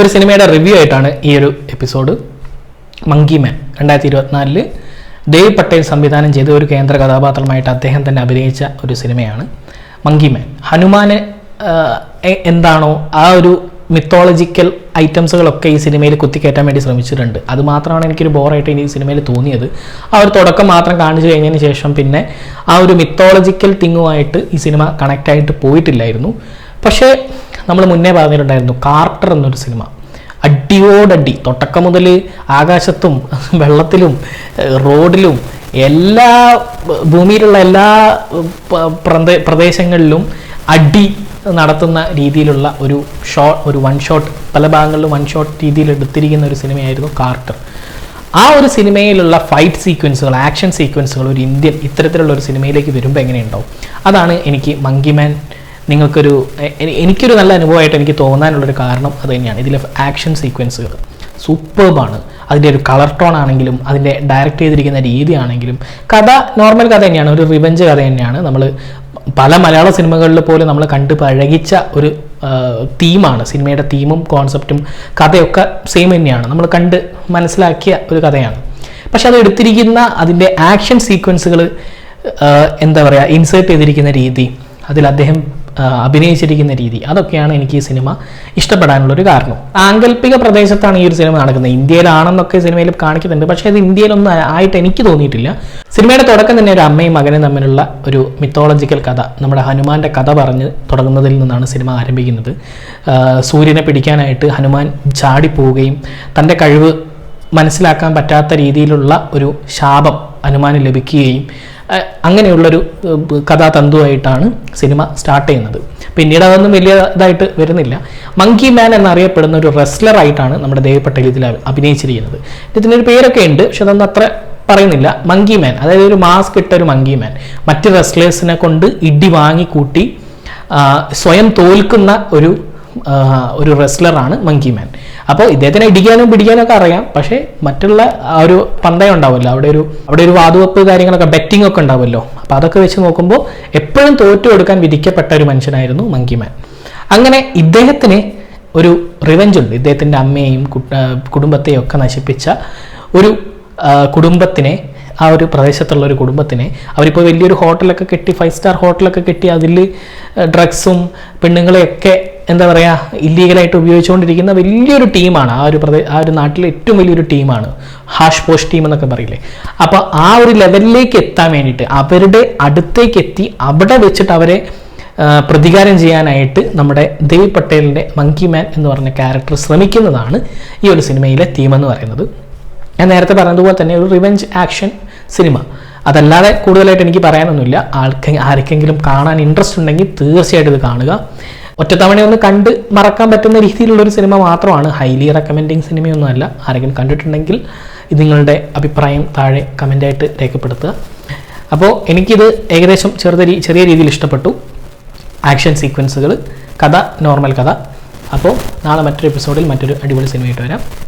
ഒരു സിനിമയുടെ റിവ്യൂ ആയിട്ടാണ് ഈ ഒരു എപ്പിസോഡ് മങ്കി മാൻ രണ്ടായിരത്തി ഇരുപത്തിനാലിൽ ദേവ് പട്ടേൽ സംവിധാനം ചെയ്ത ഒരു കേന്ദ്ര കഥാപാത്രമായിട്ട് അദ്ദേഹം തന്നെ അഭിനയിച്ച ഒരു സിനിമയാണ് മങ്കി മാൻ ഹനുമാന് എന്താണോ ആ ഒരു മിത്തോളജിക്കൽ ഐറ്റംസുകളൊക്കെ ഈ സിനിമയിൽ കുത്തിക്കയറ്റാൻ വേണ്ടി ശ്രമിച്ചിട്ടുണ്ട്. അത് മാത്രമാണ് എനിക്കൊരു ബോറായിട്ട് ഇനി ഈ സിനിമയിൽ തോന്നിയത്. ആ ഒരു തുടക്കം മാത്രം കാണിച്ചു കഴിഞ്ഞതിന് ശേഷം പിന്നെ ആ ഒരു മിത്തോളജിക്കൽ തിങ്ങുമായിട്ട് ഈ സിനിമ കണക്റ്റായിട്ട് പോയിട്ടില്ലായിരുന്നു. പക്ഷേ നമ്മൾ മുന്നേ പറഞ്ഞിട്ടുണ്ടായിരുന്നു കാർട്ടർ എന്നൊരു സിനിമ. അടിയോടടി തുടക്കം മുതൽ ആകാശത്തും വെള്ളത്തിലും റോഡിലും എല്ലാ ഭൂമിയിലുള്ള എല്ലാ പ്രദേ- പ്രദേശങ്ങളിലും അടി നടത്തുന്ന രീതിയിലുള്ള ഒരു ഷോ ഒരു വൺ ഷോട്ട് പല ഭാഗങ്ങളിലും വൺ ഷോട്ട് രീതിയിൽ എടുത്തിരിക്കുന്ന ഒരു സിനിമയായിരുന്നു കാർട്ടർ ആ ഒരു സിനിമയിലുള്ള ഫൈറ്റ് സീക്വൻസുകൾ ആക്ഷൻ സീക്വൻസുകൾ ഒരു ഇന്ത്യൻ ഇത്തരത്തിലുള്ള ഒരു സിനിമയിലേക്ക് വരുമ്പോൾ എങ്ങനെയുണ്ടാവും? അതാണ് എനിക്ക് മങ്കിമാൻ നിങ്ങൾക്കൊരു എനിക്കൊരു നല്ല അനുഭവമായിട്ട് എനിക്ക് തോന്നാനുള്ളൊരു കാരണം അത് തന്നെയാണ്. ഇതിലെ ആക്ഷൻ സീക്വൻസുകൾ സൂപ്പർബാണ് അതിന്റെ ഒരു കളർ ടോൺ ആണെങ്കിലും അതിന്റെ ഡയറക്റ്റ് ചെയ്തിരിക്കുന്ന രീതി ആണെങ്കിലും കഥ നോർമൽ കഥ തന്നെയാണ്. ഒരു റിവഞ്ച് കഥ തന്നെയാണ്. നമ്മൾ പല മലയാള സിനിമകളിൽ പോലും നമ്മൾ കണ്ട് പഴകിച്ച ഒരു തീമാണ് സിനിമയുടെ തീമും കോൺസെപ്റ്റും കഥയൊക്കെ സെയിം തന്നെയാണ്. നമ്മൾ കണ്ട് മനസ്സിലാക്കിയ ഒരു കഥയാണ്. പക്ഷെ അത് എടുത്തിരിക്കുന്ന അതിന്റെ ആക്ഷൻ സീക്വൻസുകൾ എന്താ പറയുക ഇൻസേർട്ട് ചെയ്തിരിക്കുന്ന രീതി അതിൽ അദ്ദേഹം അഭിനയിച്ചിരിക്കുന്ന രീതി. അതൊക്കെയാണ് എനിക്ക് ഈ സിനിമ ഇഷ്ടപ്പെടാനുള്ളൊരു കാരണം. സാങ്കല്പിക പ്രദേശത്താണ് ഈ ഒരു സിനിമ നടക്കുന്നത്. ഇന്ത്യയിലാണെന്നൊക്കെ സിനിമയിൽ കാണിക്കുന്നുണ്ട്. പക്ഷേ അത് ഇന്ത്യയിലൊന്നും ആയിട്ട് എനിക്ക് തോന്നിയിട്ടില്ല. സിനിമയുടെ തുടക്കം തന്നെ ഒരു അമ്മയും മകനും തമ്മിലുള്ള ഒരു മിത്തോളജിക്കൽ കഥ. നമ്മുടെ ഹനുമാന്റെ കഥ പറഞ്ഞ് തുടങ്ങുന്നതിൽ നിന്നാണ് സിനിമ ആരംഭിക്കുന്നത്. സൂര്യനെ പിടിക്കാനായിട്ട് ഹനുമാൻ ചാടിപ്പോവുകയും തന്റെ കഴിവ് മനസ്സിലാക്കാൻ പറ്റാത്ത രീതിയിലുള്ള ഒരു ശാപം ഹനുമാന് ലഭിക്കുകയും അങ്ങനെയുള്ളൊരു കഥാതന്തുവായിട്ടാണ് സിനിമ സ്റ്റാർട്ട് ചെയ്യുന്നത്. പിന്നീട് അതൊന്നും വലിയതായിട്ട് വരുന്നില്ല. മങ്കി മാൻ എന്നറിയപ്പെടുന്ന ഒരു റെസ്ലറായിട്ടാണ് നമ്മുടെ ദേവ് പട്ടേൽ ഇതിൽ അഭി- അഭിനയിച്ചിരിക്കുന്നത്. ഇതിനൊരു പേരൊക്കെ ഉണ്ട് പക്ഷെ അതൊന്നും അത്ര പറയുന്നില്ല. മങ്കി മാൻ അതായത് ഒരു മാസ്ക് ഇട്ട ഒരു മങ്കി മാൻ. മറ്റ് റെസ്ലേഴ്സിനെ കൊണ്ട് ഇടി വാങ്ങിക്കൂട്ടി സ്വയം തോൽക്കുന്ന ഒരു ഒരു റെസ്ലറാണ് മങ്കി മാൻ അപ്പോൾ ഇദ്ദേഹത്തിനെ ഇടിക്കാനും പിടിക്കാനും ഒക്കെ അറിയാം. പക്ഷേ മറ്റുള്ള ആ ഒരു പന്തയം ഉണ്ടാവുമല്ലോ. അവിടെ ഒരു അവിടെ ഒരു വാതുവെപ്പ് കാര്യങ്ങളൊക്കെ ബെറ്റിംഗ് ഒക്കെ ഉണ്ടാവുമല്ലോ. അപ്പോൾ അതൊക്കെ വെച്ച് നോക്കുമ്പോൾ എപ്പോഴും തോറ്റു കൊടുക്കാൻ വിധിക്കപ്പെട്ട ഒരു മനുഷ്യനായിരുന്നു മങ്കി മാൻ അങ്ങനെ ഇദ്ദേഹത്തിന് ഒരു റിവെഞ്ച് ഉണ്ട്. ഇദ്ദേഹത്തിന്റെ അമ്മയെയും കുടുംബത്തെയും ഒക്കെ നശിപ്പിച്ച ഒരു കുടുംബത്തിനെ ആ ഒരു പ്രദേശത്തുള്ള ഒരു കുടുംബത്തിനെ അവരിപ്പോൾ വലിയൊരു ഹോട്ടലൊക്കെ കെട്ടി ഫൈവ് സ്റ്റാർ ഹോട്ടലൊക്കെ കെട്ടി അതിൽ ഡ്രഗ്സും പെണ്ണുങ്ങളെയൊക്കെ എന്താ പറയുക ഇല്ലീഗലായിട്ട് ഉപയോഗിച്ചുകൊണ്ടിരിക്കുന്ന വലിയൊരു ടീമാണ് ആ ഒരു പ്രദേ ആ ഒരു നാട്ടിലെ ഏറ്റവും വലിയൊരു ടീമാണ്. ഹാഷ് പോഷ് ടീം എന്നൊക്കെ പറയില്ലേ. അപ്പോൾ ആ ഒരു ലെവലിലേക്ക് എത്താൻ വേണ്ടിയിട്ട് അവരുടെ അടുത്തേക്ക് എത്തി അവിടെ വെച്ചിട്ട് അവരെ പ്രതികാരം ചെയ്യാനായിട്ട് നമ്മുടെ ദേവ് പട്ടേലിന്റെ മങ്കി മാൻ എന്ന് പറഞ്ഞ ക്യാരക്ടർ ശ്രമിക്കുന്നതാണ് ഈ ഒരു സിനിമയിലെ തീം എന്ന് പറയുന്നത്. ഞാൻ നേരത്തെ പറഞ്ഞതുപോലെ തന്നെ ഒരു റിവെഞ്ച് ആക്ഷൻ സിനിമ അതല്ലാതെ കൂടുതലായിട്ട് എനിക്ക് പറയാനൊന്നുമില്ല. ആൾക്ക് ആർക്കെങ്കിലും കാണാൻ ഇൻട്രസ്റ്റ് ഉണ്ടെങ്കിൽ തീർച്ചയായിട്ടും ഇത് കാണുക. ഒറ്റത്തവണ ഒന്ന് കണ്ട് മറക്കാൻ പറ്റുന്ന രീതിയിലുള്ള ഒരു സിനിമ മാത്രമാണ്. ഹൈലി റെക്കമെൻഡിങ് സിനിമയൊന്നുമല്ല. ആരെങ്കിലും കണ്ടിട്ടുണ്ടെങ്കിൽ ഇത് നിങ്ങളുടെ അഭിപ്രായം താഴെ കമന്റായിട്ട് രേഖപ്പെടുത്തുക. അപ്പോൾ എനിക്കിത് ഏകദേശം ചെറുത ചെറിയ രീതിയിൽ ഇഷ്ടപ്പെട്ടു. ആക്ഷൻ സീക്വൻസുകൾ കഥ നോർമൽ കഥ. അപ്പോൾ നാളെ മറ്റൊരു എപ്പിസോഡിൽ മറ്റൊരു അടിപൊളി സിനിമയായിട്ട് വരാം.